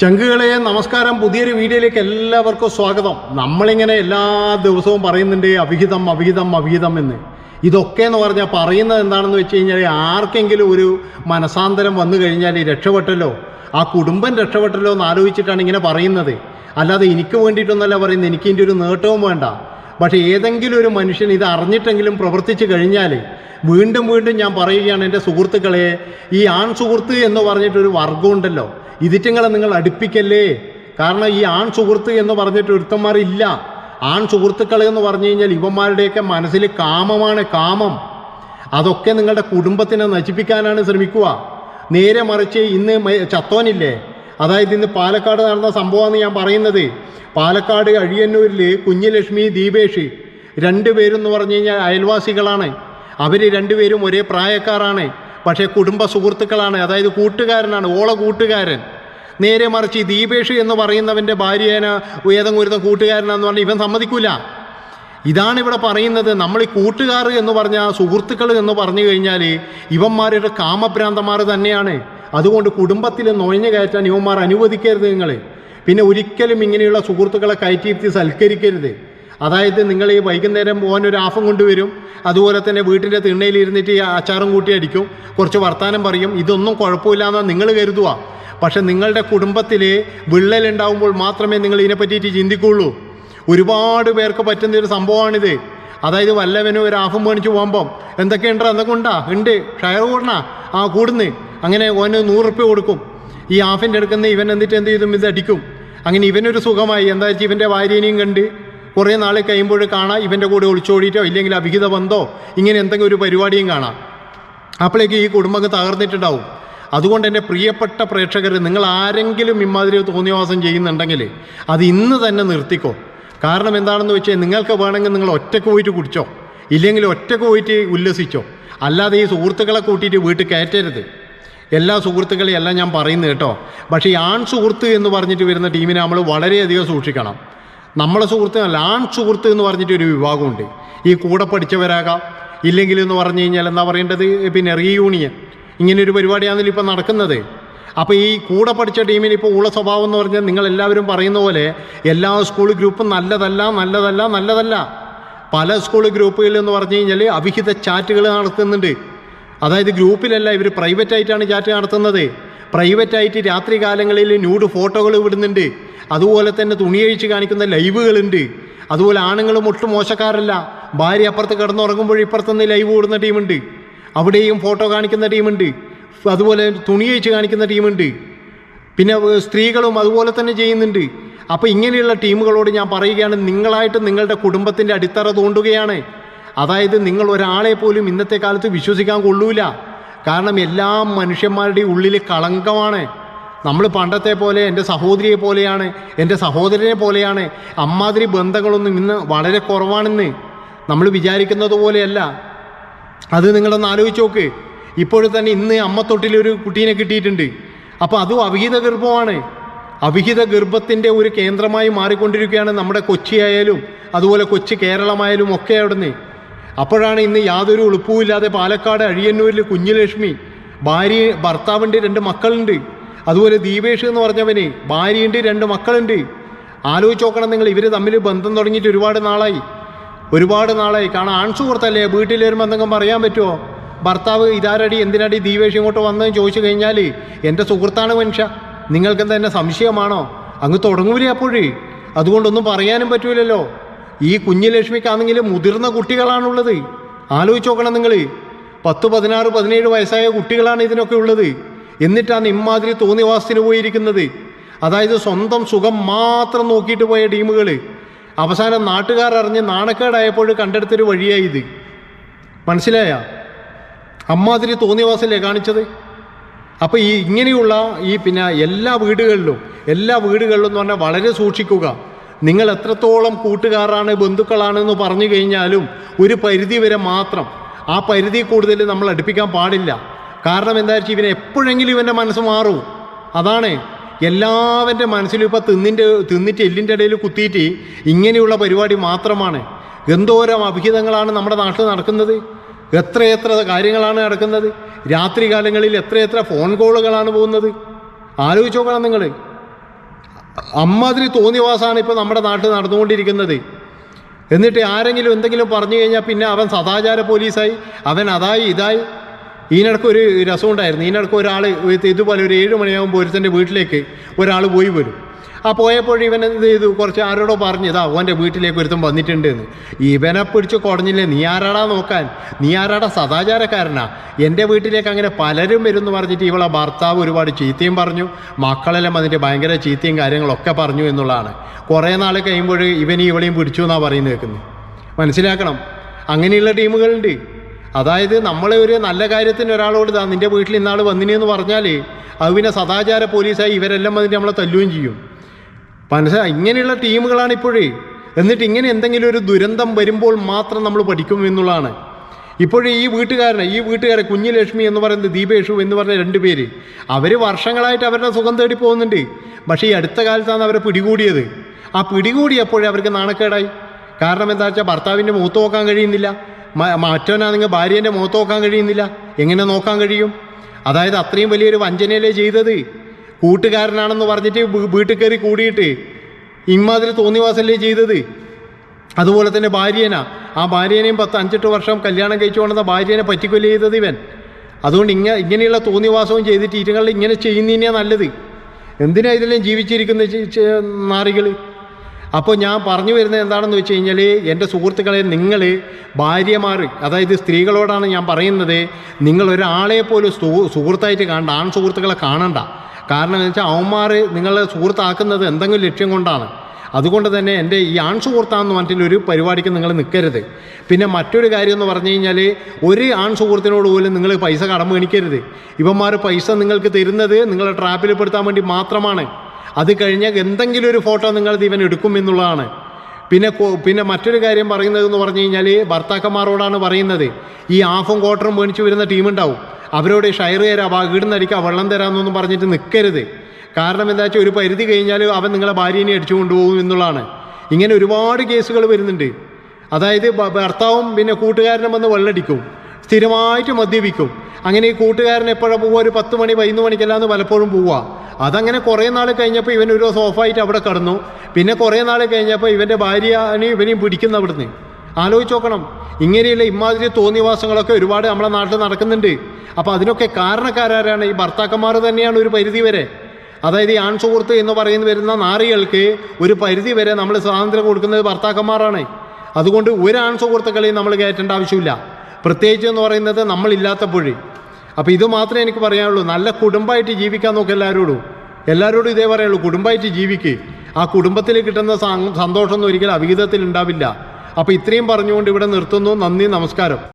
ചങ്കുകളെ നമസ്കാരം പുതിയൊരു വീഡിയോയിലേക്ക് എല്ലാവർക്കും സ്വാഗതം. നമ്മളിങ്ങനെ എല്ലാ ദിവസവും പറയുന്നുണ്ട് അവിഹിതം അവിഹിതം അവിഹിതം എന്ന്. ഇതൊക്കെ എന്ന് പറഞ്ഞാൽ പറയുന്നത് എന്താണെന്ന് വെച്ച് കഴിഞ്ഞാൽ ആർക്കെങ്കിലും ഒരു മനസാന്തരം വന്നു കഴിഞ്ഞാൽ രക്ഷപ്പെട്ടല്ലോ ആ കുടുംബം രക്ഷപ്പെട്ടല്ലോ എന്ന് ആലോചിച്ചിട്ടാണ് ഇങ്ങനെ പറയുന്നത്. അല്ലാതെ എനിക്ക് വേണ്ടിയിട്ടൊന്നല്ല പറയുന്നത് എനിക്ക് ഇതിന്റെ ഒരു നേട്ടവും വേണ്ട. പക്ഷേ ഏതെങ്കിലും ഒരു മനുഷ്യൻ ഇത് അറിഞ്ഞിട്ടെങ്കിലും പ്രവർത്തിച്ചു കഴിഞ്ഞാൽ വീണ്ടും വീണ്ടും ഞാൻ പറയുകയാണ് എന്റെ സുഹൃത്തുക്കളെ ഈ ആൺ സുഹൃത്ത് എന്ന് പറഞ്ഞിട്ടൊരു വർഗമുണ്ടല്ലോ ഇതിറ്റങ്ങളെ നിങ്ങൾ അടുപ്പിക്കല്ലേ? കാരണം ഈ ആൺ സുഹൃത്ത് എന്ന് പറഞ്ഞിട്ട് ഒരുത്തന്മാരില്ല ആൺ സുഹൃത്തുക്കൾ എന്ന് പറഞ്ഞു കഴിഞ്ഞാൽ ഇവന്മാരുടെയൊക്കെ മനസ്സിൽ കാമമാണ് കാമം. അതൊക്കെ നിങ്ങളുടെ കുടുംബത്തിനെ നശിപ്പിക്കാനാണ് ശ്രമിക്കുക. നേരെ മറിച്ച് ഇന്ന് ചത്തോനില്ലേ? അതായത് ഇന്ന് പാലക്കാട് നടന്ന സംഭവമാണ് ഞാൻ പറയുന്നത്. പാലക്കാട് അഴിയന്നൂരിൽ കുഞ്ഞുലക്ഷ്മി ദീപേഷ് രണ്ടുപേരും എന്ന് പറഞ്ഞു കഴിഞ്ഞാൽ അയൽവാസികളാണ്. അവർ രണ്ടുപേരും ഒരേ പ്രായക്കാരാണ്. പക്ഷേ കുടുംബ സുഹൃത്തുക്കളാണ് അതായത് കൂട്ടുകാരനാണ് ഓള കൂട്ടുകാരൻ. നേരെ മറിച്ച് ഈ ദീപേഷ് എന്ന് പറയുന്നവന്റെ ഭാര്യേന ഏതെങ്കിലും ഒരു കൂട്ടുകാരനാന്ന് പറഞ്ഞാൽ ഇവൻ സമ്മതിക്കില്ല ഇതാണ് ഇവിടെ പറയുന്നത്. നമ്മൾ ഈ കൂട്ടുകാർ എന്ന് പറഞ്ഞാൽ സുഹൃത്തുക്കൾ എന്ന് പറഞ്ഞു കഴിഞ്ഞാൽ ഇവന്മാരുടെ കാമഭ്രാന്തന്മാർ തന്നെയാണ്. അതുകൊണ്ട് കുടുംബത്തിൽ നുഴഞ്ഞു കയറ്റാൻ ഇവന്മാർ അനുവദിക്കരുത് നിങ്ങൾ. പിന്നെ ഒരിക്കലും ഇങ്ങനെയുള്ള സുഹൃത്തുക്കളെ കയറ്റിയിരുത്തി സൽക്കരിക്കരുത്. അതായത് നിങ്ങൾ ഈ വൈകുന്നേരം പോകാൻ ഒരു ആഫം കൊണ്ടുവരും അതുപോലെ തന്നെ വീട്ടിന്റെ തിണ്ണയിൽ ഇരുന്നിട്ട് ഈ അച്ചാറും കൂട്ടി അടിക്കും കുറച്ച് വർത്തമാനം പറയും ഇതൊന്നും കുഴപ്പമില്ല എന്നാണ് നിങ്ങൾ കരുതുക. പക്ഷെ നിങ്ങളുടെ കുടുംബത്തിൽ വിള്ളലുണ്ടാവുമ്പോൾ മാത്രമേ നിങ്ങൾ ഇതിനെ പറ്റിയിട്ട് ചിന്തിക്കുള്ളൂ ഒരുപാട് പേർക്ക് പറ്റുന്ന ഒരു സംഭവമാണിത്. അതായത് വല്ലവനും ഒരു ആഫും മേടിച്ച് പോകുമ്പം എന്തൊക്കെയുണ്ടോ എന്തൊക്കെ ഉണ്ടാ? ഉണ്ട്. ഷയർ കൂടണ? ആ കൂടുന്ന്. അങ്ങനെ ഓന് നൂറ് റുപ്യ കൊടുക്കും. ഈ ആഫിന്റെ എടുക്കുന്ന ഇവൻ എന്നിട്ട് എന്ത് ചെയ്തും ഇത് അടിക്കും. അങ്ങനെ ഇവനൊരു സുഖമായി. എന്താ വെച്ചാൽ ഇവന്റെ ഭാര്യനെയും കണ്ട് കുറേ നാൾ കഴിയുമ്പോൾ കാണാം ഇവന്റെ കൂടെ ഒളിച്ചോടിയിട്ടോ ഇല്ലെങ്കിൽ അവിഹിത ബന്ധോ ഇങ്ങനെ എന്തെങ്കിലും ഒരു പരിപാടിയും കാണാം. അപ്പോഴേക്ക് ഈ കുടുംബം തകർന്നിട്ടുണ്ടാവും. അതുകൊണ്ട് എന്റെ പ്രിയപ്പെട്ട പ്രേക്ഷകർ നിങ്ങൾ ആരെങ്കിലും ഇമാതിരി തോന്നിയവാസം ചെയ്യുന്നുണ്ടെങ്കിൽ അത് ഇന്ന് തന്നെ നിർത്തിക്കോ. കാരണം എന്താണെന്ന് വെച്ചാൽ നിങ്ങൾക്ക് വേണമെങ്കിൽ നിങ്ങൾ ഒറ്റയ്ക്ക് പോയിട്ട് കുടിച്ചോ ഇല്ലെങ്കിൽ ഒറ്റയ്ക്ക് പോയിട്ട് ഉല്ലസിച്ചോ. അല്ലാതെ ഈ സുഹൃത്തുക്കളെ കൂട്ടിയിട്ട് വീട്ടിൽ കയറ്റരുത്. എല്ലാ സുഹൃത്തുക്കളെയും എല്ലാം ഞാൻ പറയുന്നത് കേട്ടോ. പക്ഷേ ഈ ആൺ സുഹൃത്ത് എന്ന് പറഞ്ഞിട്ട് വരുന്ന ടീമിനെ നമ്മൾ വളരെയധികം സൂക്ഷിക്കണം. നമ്മളെ സുഹൃത്ത് അല്ല ആൺ സുഹൃത്ത് എന്ന് പറഞ്ഞിട്ട് ഒരു വിഭാഗമുണ്ട്. ഈ കൂടെ പഠിച്ചവരാകാം. ഇല്ലെങ്കിൽ എന്ന് പറഞ്ഞു കഴിഞ്ഞാൽ എന്താ പറയേണ്ടത്? പിന്നെ റീയൂണിയൻ ഇങ്ങനെ ഒരു പരിപാടിയാണല്ലോ ഇപ്പം നടക്കുന്നത്. അപ്പോൾ ഈ കൂടെ പഠിച്ച ടീമിന് ഇപ്പോൾ ഉള്ള സ്വഭാവം എന്ന് പറഞ്ഞാൽ നിങ്ങൾ എല്ലാവരും പറയുന്ന പോലെ എല്ലാ സ്കൂൾ ഗ്രൂപ്പും നല്ലതല്ല നല്ലതല്ല നല്ലതല്ല. പല സ്കൂൾ ഗ്രൂപ്പുകളിൽ എന്ന് പറഞ്ഞു കഴിഞ്ഞാൽ അവിഹിത ചാറ്റുകൾ നടത്തുന്നുണ്ട്. അതായത് ഗ്രൂപ്പിലല്ല ഇവർ പ്രൈവറ്റ് ആയിട്ടാണ് ചാറ്റ് നടത്തുന്നത്. പ്രൈവറ്റ് ആയിട്ട് രാത്രി കാലങ്ങളിൽ ന്യൂഡ് ഫോട്ടോകൾ വിടുന്നുണ്ട് അതുപോലെ തന്നെ തുണിയഴിച്ച് കാണിക്കുന്ന ലൈവുകളുണ്ട്. അതുപോലെ ആണുങ്ങളും ഒട്ടും മോശക്കാരല്ല. ഭാര്യ അപ്പുറത്ത് കിടന്നുറങ്ങുമ്പോൾ ഇപ്പുറത്തുനിന്ന് ലൈവ് കൂടുന്ന ടീമുണ്ട്. അവിടെയും ഫോട്ടോ കാണിക്കുന്ന ടീമുണ്ട്. അതുപോലെ തുണിയഴിച്ച് കാണിക്കുന്ന ടീമുണ്ട്. പിന്നെ സ്ത്രീകളും അതുപോലെ തന്നെ ചെയ്യുന്നുണ്ട്. അപ്പോൾ ഇങ്ങനെയുള്ള ടീമുകളോട് ഞാൻ പറയുകയാണ് നിങ്ങളായിട്ട് നിങ്ങളുടെ കുടുംബത്തിന്റെ അടിത്തറ തോണ്ടുകയാണ്. അതായത് നിങ്ങൾ ഒരാളെ പോലും ഇന്നത്തെ കാലത്ത് വിശ്വസിക്കാൻ കൊള്ളൂല. കാരണം എല്ലാ മനുഷ്യന്മാരുടെയും ഉള്ളിൽ കളങ്കമാണ്. നമ്മൾ പണ്ടത്തെ പോലെ എന്റെ സഹോദരിയെ പോലെയാണ് എന്റെ സഹോദരനെ പോലെയാണ് അമ്മാതിരി ബന്ധങ്ങളൊന്നും ഇന്ന് വളരെ കുറവാണെന്ന് നമ്മൾ വിചാരിക്കുന്നത് പോലെയല്ല. അത് നിങ്ങളൊന്ന് ആലോചിച്ച് നോക്ക്. ഇപ്പോഴും തന്നെ ഇന്ന് അമ്മത്തൊട്ടിൽ ഒരു കുട്ടീനെ കിട്ടിയിട്ടുണ്ട്. അപ്പോൾ അതും അവിഹിത ഗർഭമാണ്. അവിഹിത ഗർഭത്തിന്റെ ഒരു കേന്ദ്രമായി മാറിക്കൊണ്ടിരിക്കുകയാണ് നമ്മുടെ കൊച്ചിയായാലും അതുപോലെ കൊച്ചി കേരളമായാലും ഒക്കെ അവിടുന്ന്. അപ്പോഴാണ് ഇന്ന് യാതൊരു എളുപ്പവുമില്ലാതെ പാലക്കാട് അഴിയന്നൂരിൽ കുഞ്ഞുലക്ഷ്മി ഭാര്യ ഭർത്താവുണ്ട് രണ്ട് മക്കളുണ്ട്. അതുപോലെ ദീപേഷ് എന്ന് പറഞ്ഞവന് ഭാര്യയുണ്ട് രണ്ട് മക്കളുണ്ട്. ആലോചിച്ച് നോക്കണം നിങ്ങൾ ഇവർ തമ്മിൽ ബന്ധം തുടങ്ങിയിട്ട് ഒരുപാട് നാളായി. ഒരുപാട് നാളായി. കാരണം ആൺസുഹൃത്തല്ലേ വീട്ടിൽ വരുമ്പോൾ എന്തെങ്കിലും പറയാൻ പറ്റുമോ ഭർത്താവ് ഇതാരടി എന്തിനടി ദീപേഷ് ഇങ്ങോട്ട് വന്നതെന്ന് ചോദിച്ചു കഴിഞ്ഞാൽ എന്റെ സുഹൃത്താണ് മനുഷ്യ. നിങ്ങൾക്ക് എന്താ എന്നെ സംശയമാണോ? അങ്ങ് തുടങ്ങൂലേ അപ്പോഴേ അതുകൊണ്ടൊന്നും പറയാനും പറ്റൂലല്ലോ. ഈ കുഞ്ഞുലക്ഷ്മിക്കാണെങ്കിൽ മുതിർന്ന കുട്ടികളാണുള്ളത്. ആലോചിച്ച് നോക്കണം നിങ്ങൾ. പത്ത് പതിനാറ് പതിനേഴ് വയസ്സായ കുട്ടികളാണ് ഇതിനൊക്കെ ഉള്ളത്. എന്നിട്ടാണ് ഇമ്മാതിരി തോന്നിവാസത്തിന് പോയിരിക്കുന്നത്. അതായത് സ്വന്തം സുഖം മാത്രം നോക്കിയിട്ട് പോയ ടീമുകൾ. അവസാനം നാട്ടുകാർ അറിഞ്ഞ് നാണക്കേടായപ്പോൾ കണ്ടെടുത്തൊരു വഴിയായി ഇത്. മനസ്സിലായ? അമ്മാതിരി തോന്നിവാസല്ലേ കാണിച്ചത്? അപ്പോൾ ഈ ഇങ്ങനെയുള്ള ഈ പിന്നെ എല്ലാ വീടുകളിലും എല്ലാ വീടുകളിലും എന്ന് പറഞ്ഞാൽ വളരെ സൂക്ഷിക്കുക. നിങ്ങൾ എത്രത്തോളം കൂട്ടുകാരാണ് ബന്ധുക്കളാണെന്ന് പറഞ്ഞു കഴിഞ്ഞാലും ഒരു പരിധി വരെ മാത്രം ആ പരിധി കൂടുതൽ നമ്മൾ അടുപ്പിക്കാൻ പാടില്ല. കാരണം എന്താ വെച്ചാൽ ഇവനെ എപ്പോഴെങ്കിലും ഇവന്റെ മനസ്സ് മാറും. അതാണ് എല്ലാവന്റെ മനസ്സിലും ഇപ്പോൾ തിന്നിന്റെ തിന്നിട്ട് എല്ലിന്റെ ഇടയിൽ കുത്തിയിട്ട് ഇങ്ങനെയുള്ള പരിപാടി മാത്രമാണ്. എന്തോരം അഭിഹിതങ്ങളാണ് നമ്മുടെ നാട്ടിൽ നടക്കുന്നത്. എത്രയെത്ര കാര്യങ്ങളാണ് നടക്കുന്നത്. രാത്രി കാലങ്ങളിൽ എത്രയെത്ര ഫോൺ കോളുകളാണ് പോകുന്നത്. ആലോചിച്ച് നോക്കണം നിങ്ങൾ അമ്മാതിരി തോന്നിവാസാണ് ഇപ്പോൾ നമ്മുടെ നാട്ടിൽ നടന്നുകൊണ്ടിരിക്കുന്നത്. എന്നിട്ട് ആരെങ്കിലും എന്തെങ്കിലും പറഞ്ഞു കഴിഞ്ഞാൽ പിന്നെ അവൻ സദാചാര പോലീസായി അവൻ അതായി ഇതായി. ഈനിടക്ക് ഒരു രസമുണ്ടായിരുന്നു ഈനിടക്ക് ഒരാൾ ഇതുപോലെ ഒരു ഏഴ് മണിയാകുമ്പോൾ ഒരുത്തന്റെ വീട്ടിലേക്ക് ഒരാൾ പോയി വരും. ആ പോയപ്പോൾ ഇവൻ എന്ത് ചെയ്തു? കുറച്ച് ആരോടോ പറഞ്ഞു ഇതാ അവന്റെ വീട്ടിലേക്ക് ഒരുത്തൻ വന്നിട്ടുണ്ട് എന്ന്. ഇവനെ പിടിച്ച് കുടഞ്ഞില്ലേ? നീ ആരാടാ നോക്കാൻ? നീ ആരാടാ സദാചാരക്കാരനാ? എന്റെ വീട്ടിലേക്ക് അങ്ങനെ പലരും വരും എന്ന് പറഞ്ഞിട്ട് ഇവളെ ഭർത്താവ് ഒരുപാട് ചീത്തയും പറഞ്ഞു. മക്കളെല്ലാം വന്നിട്ട് ഭയങ്കര ചീത്തയും കാര്യങ്ങളൊക്കെ പറഞ്ഞു എന്നുള്ളതാണ്. കുറേ നാൾ കഴിയുമ്പോൾ ഇവൻ ഇവളെയും പിടിച്ചു എന്നാണ് പറയുന്നത് കേൾക്കുന്നത്. മനസ്സിലാക്കണം. അങ്ങനെയുള്ള ടീമുകളുണ്ട്. അതായത് നമ്മളെ ഒരു നല്ല കാര്യത്തിന് ഒരാളോട് ഇതാ നിന്റെ വീട്ടിൽ ഇന്നാൾ വന്നിനെന്ന് പറഞ്ഞാൽ അത് പിന്നെ സദാചാര പോലീസായി ഇവരെല്ലാം വന്നിട്ട് നമ്മളെ തല്ലുകയും ചെയ്യും. മനസ്സിലായി ഇങ്ങനെയുള്ള ടീമുകളാണ് ഇപ്പോഴേ. എന്നിട്ട് ഇങ്ങനെ എന്തെങ്കിലും ഒരു ദുരന്തം വരുമ്പോൾ മാത്രം നമ്മൾ പഠിക്കും എന്നുള്ളതാണ്. ഇപ്പോഴേ ഈ വീട്ടുകാരനെ ഈ വീട്ടുകാരെ കുഞ്ഞുലക്ഷ്മി എന്ന് പറയുന്നത് ദീപേഷു എന്ന് പറഞ്ഞ രണ്ട് പേര്. അവർ വർഷങ്ങളായിട്ട് അവരുടെ സുഖം തേടി പോകുന്നുണ്ട്. പക്ഷേ ഈ അടുത്ത കാലത്താണ് അവരെ പിടികൂടിയത്. ആ പിടികൂടിയപ്പോഴേ അവർക്ക് നാണക്കേടായി. കാരണം എന്താ വെച്ചാൽ ഭർത്താവിന്റെ മുഖത്ത് നോക്കാൻ കഴിയുന്നില്ല. മറ്റവനാണെങ്കിൽ ഭാര്യേന്റെ മുഖത്ത് നോക്കാൻ കഴിയുന്നില്ല. എങ്ങനെ നോക്കാൻ കഴിയും? അതായത് അത്രയും വലിയൊരു വഞ്ചനയല്ലേ ചെയ്തത്? കൂട്ടുകാരനാണെന്ന് പറഞ്ഞിട്ട് വീട്ടിൽ കയറി കൂടിയിട്ട് ഇമ്മാതിരി തോന്നിവാസല്ലേ ചെയ്തത്? അതുപോലെ തന്നെ ഭാര്യേന. ആ ഭാര്യേനെയും പത്ത് അഞ്ചെട്ട് വർഷം കല്യാണം കഴിച്ചു കൊണ്ടുവന്ന ഭാര്യേനെ പറ്റിക്കൊല്ല ചെയ്തത് ഇവൻ? അതുകൊണ്ട് ഇങ്ങനെ ഇങ്ങനെയുള്ള തോന്നിവാസവും ചെയ്തിട്ട് ഇരുങ്ങളിൽ ഇങ്ങനെ ചെയ്യുന്നതിനെയാണ് നല്ലത്. എന്തിനാ ഇതിലും ജീവിച്ചിരിക്കുന്ന നാറികൾ അപ്പോൾ ഞാൻ പറഞ്ഞു വരുന്നത് എന്താണെന്ന് വെച്ച് കഴിഞ്ഞാൽ എന്റെ സുഹൃത്തുക്കളെ നിങ്ങൾ ഭാര്യമാർ അതായത് സ്ത്രീകളോടാണ് ഞാൻ പറയുന്നത് നിങ്ങൾ ഒരാളെ പോലും സുഹൃത്തായിട്ട് കാണണ്ട ആൺ സുഹൃത്തുക്കളെ കാണണ്ട. കാരണം എന്ന് വെച്ചാൽ അവന്മാർ നിങ്ങളെ സുഹൃത്താക്കുന്നത് എന്തെങ്കിലും ലക്ഷ്യം കൊണ്ടാണ്. അതുകൊണ്ട് തന്നെ എന്റെ ഈ ആൺ സുഹൃത്താണെന്ന് പറഞ്ഞിട്ട് ഒരു പരിപാടിക്ക് നിങ്ങൾ നിൽക്കരുത്. പിന്നെ മറ്റൊരു കാര്യം എന്ന് പറഞ്ഞു കഴിഞ്ഞാൽ ഒരു ആൺ സുഹൃത്തിനോട് പോലും നിങ്ങൾ പൈസ കടം മേടിക്കരുത്. ഇവന്മാർ പൈസ നിങ്ങൾക്ക് തരുന്നത് നിങ്ങളെ ട്രാപ്പിൽ പെടുത്താൻ വേണ്ടി മാത്രമാണ്. അത് കഴിഞ്ഞാൽ എന്തെങ്കിലും ഒരു ഫോട്ടോ നിങ്ങൾ ഇവൻ എടുക്കും എന്നുള്ളതാണ്. പിന്നെ പിന്നെ മറ്റൊരു കാര്യം പറയുന്നത് എന്ന് പറഞ്ഞു കഴിഞ്ഞാൽ ഭർത്താക്കന്മാരോടാണ് പറയുന്നത് ഈ ആഫും ക്വാർട്ടറും മേടിച്ച് വരുന്ന ടീമുണ്ടാവും. അവരോട് ഷയർ തരാം ആ വീടുന്നടിക്കാം വെള്ളം തരാമെന്നൊന്നും പറഞ്ഞിട്ട് നിൽക്കരുത് കാരണം എന്താ വെച്ചാൽ ഒരു പരിധി കഴിഞ്ഞാൽ അവൻ നിങ്ങളെ ഭാര്യനെ അടിച്ചു കൊണ്ടുപോകും എന്നുള്ളതാണ്. ഇങ്ങനെ ഒരുപാട് കേസുകൾ വരുന്നുണ്ട്. അതായത് ഭർത്താവും പിന്നെ കൂട്ടുകാരനും വന്ന് വെള്ളടിക്കും സ്ഥിരമായിട്ട് മദ്യപിക്കും. അങ്ങനെ ഈ കൂട്ടുകാരൻ എപ്പോഴാണ് പോവുക? ഒരു പത്ത് മണി പതിനൊന്ന് മണിക്കല്ലാന്ന് പലപ്പോഴും പോവുക. അതങ്ങനെ കുറേ നാൾ കഴിഞ്ഞപ്പോൾ ഇവൻ ഒരു ദിവസം ഓഫായിട്ട് അവിടെ കടന്നു. പിന്നെ കുറേ നാൾ കഴിഞ്ഞപ്പോൾ ഇവന്റെ ഭാര്യനെ ഇവനെയും പിടിക്കുന്ന അവിടുന്ന്. ആലോചിച്ച് നോക്കണം. ഇങ്ങനെയുള്ള ഇമാതിരി തോന്നിവാസങ്ങളൊക്കെ ഒരുപാട് നമ്മളെ നാട്ടിൽ നടക്കുന്നുണ്ട്. അപ്പോൾ അതിനൊക്കെ കാരണക്കാരാരാണ്? ഈ ഭർത്താക്കന്മാർ തന്നെയാണ് ഒരു പരിധി വരെ. അതായത് ഈ ആൺ സുഹൃത്ത് എന്ന് പറയുന്ന വരുന്ന നാറികൾക്ക് ഒരു പരിധി വരെ നമ്മൾ സ്വാതന്ത്ര്യം കൊടുക്കുന്നത് ഭർത്താക്കന്മാരാണ്. അതുകൊണ്ട് ഒരു ആൺ സുഹൃത്തുക്കളെയും നമ്മൾ കയറ്റേണ്ട ആവശ്യമില്ല. പ്രത്യേകിച്ച് എന്ന് പറയുന്നത് നമ്മളില്ലാത്തപ്പോഴേ അപ്പോൾ ഇത് മാത്രമേ എനിക്ക് പറയാനുള്ളൂ. നല്ല കുടുംബമായിട്ട് ജീവിക്കാൻ നോക്കുക എല്ലാവരോടും എല്ലാവരോടും ഇതേ പറയുള്ളൂ കുടുംബമായിട്ട് ജീവിക്ക്. ആ കുടുംബത്തിൽ കിട്ടുന്ന സന്തോഷമൊന്നും ഒരിക്കലും അവിഹിതത്തിൽ ഉണ്ടാവില്ല. അപ്പോൾ ഇത്രയും പറഞ്ഞുകൊണ്ട് ഇവിടെ നിർത്തുന്നു. നന്ദി നമസ്കാരം.